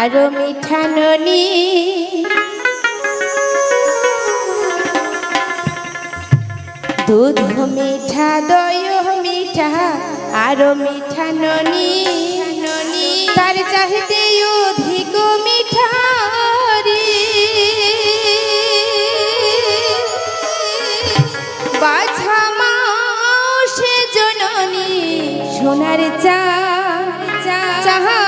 আরও মিঠা ননি। দুধ মিঠা দয় মিঠা, আরও মিঠা ননি। ননি তার চাহিতে অধিক মিঠা। বাছা জননী, সোনার চা চাহান